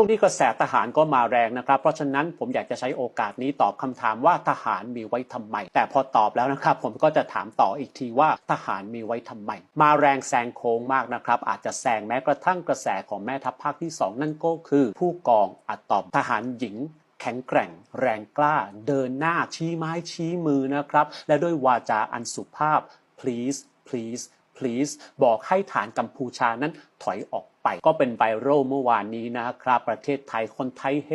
ช่วงนี้กระแสทหารก็มาแรงนะครับ เพราะฉะนั้นผมอยากจะใช้โอกาสนี้ตอบคำถามว่าทหารมีไว้ทำไม แต่พอตอบแล้วนะครับ ผมก็จะถามต่ออีกทีว่าทหารมีไว้ทำไม มาแรงแซงโค้งมากนะครับ อาจจะแซงแม้กระทั่งกระแสของแม่ทัพภาคที่ 2 นั่นก็คือ ผู้กองอะตอมทหารหญิงแข็งแกร่งแรงกล้า เดินหน้าชี้ไม้ชี้มือนะครับ และด้วยวาจาอันสุภาพ please please please บอกให้ฐานกัมพูชานั้นถอยออกไปก็เป็นไวรัลเมื่อวานนี้นะครับประเทศไทยคนไทยเฮ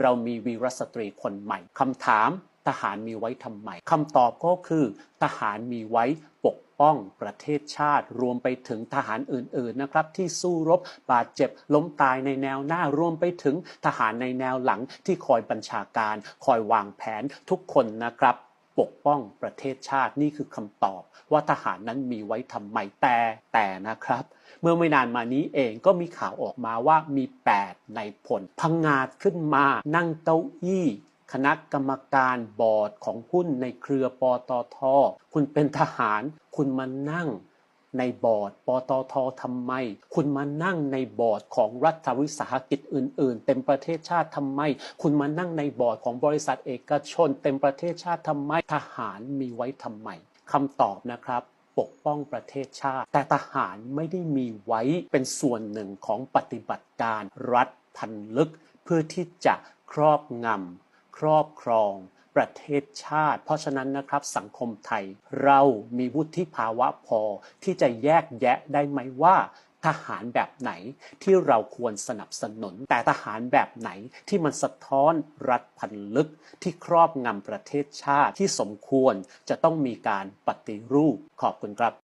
เรามีวีรสตรีคนใหม่คำถามทหารมีไว้ทำไมคำตอบก็คือ ทหารมีไว้ปกป้องประเทศชาติ รวมไปถึงทหารอื่นๆนะครับ ที่สู้รบบาดเจ็บล้มตายในแนวหน้ารวมไปถึงทหารในแนวหลังที่คอยบัญชาการ คอยวางแผนทุกคนนะครับ ปกป้องประเทศชาตินี่คือคำตอบ ว่าทหารนั้นมีไว้ทำไมแต่แต่นะครับ เมื่อไม่นานมานี้เองก็มีข่าวออกมาว่ามี 8 ในผลพังงาดขึ้นมา นั่งเก้าอี้คณะกรรมการบอร์ดของหุ้นในเครือปตท คุณเป็นทหาร คุณมานั่ง ในบอร์ดปตททำไม คุณมานั่งในบอร์ดของรัฐวิสาหกิจอื่น ๆ เต็มประเทศชาติทำไม คุณมานั่งในบอร์ดของบริษัทเอกชน เต็มประเทศชาติทำไมทหารมีไว้ทำไมคำตอบนะครับปกป้องประเทศชาติ แต่ทหารไม่ได้มีไว้เป็นส่วนหนึ่งของปฏิบัติการรัฐพันลึก เพื่อที่จะครอบงำ ครอบครอง ประเทศชาติ เพราะฉะนั้นนะครับสังคมไทย เรามีวุฒิภาวะพอที่จะแยกแยะได้ไหมว่าทหารแบบไหนที่เราควรสนับสนุน แต่ทหารแบบไหนที่มันสะท้อนรัฐพันลึกที่ครอบงำประเทศชาติที่สมควรจะต้องมีการปฏิรูปขอบคุณครับ